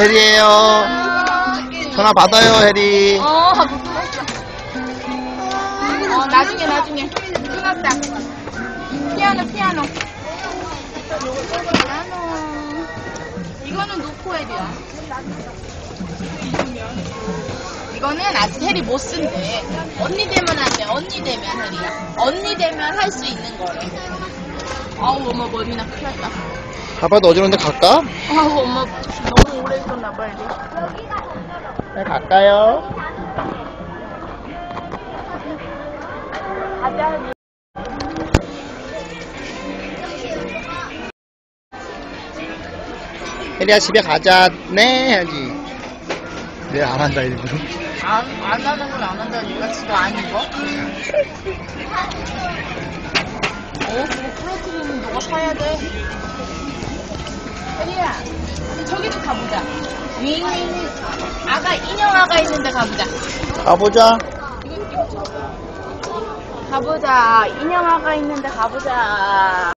해리예요. 전화 받아요, 해리. 어, 나중에, 나중에. 끊었다. 피아노, 피아노. 피아노. 이거는 놓고 해리야. 이거는 아직 해리 못 쓴대. 언니 되면 안 돼. 언니 되면 해리야. 언니 되면 할 수 있는 거래. 아우, 엄마 머리나 큰일 났다. 아빠도 어지러운데 갈까? 아우, 엄마 너무 오래 있었나 봐, 이제. 네, 갈까요? 가자. 혜리야 집에 가자 네 해야지 왜 안 한다 일부러 안, 안 하는 건안 한다는 얘기가 지도 아닌 거? 어, 그거 프로틴은 너가 사야 돼. 혜리야, 저기도 가보자. 윙, 아가, 인형 아가 있는데 가보자. 가보자 가보자. 인형 아가 있는데 가보자.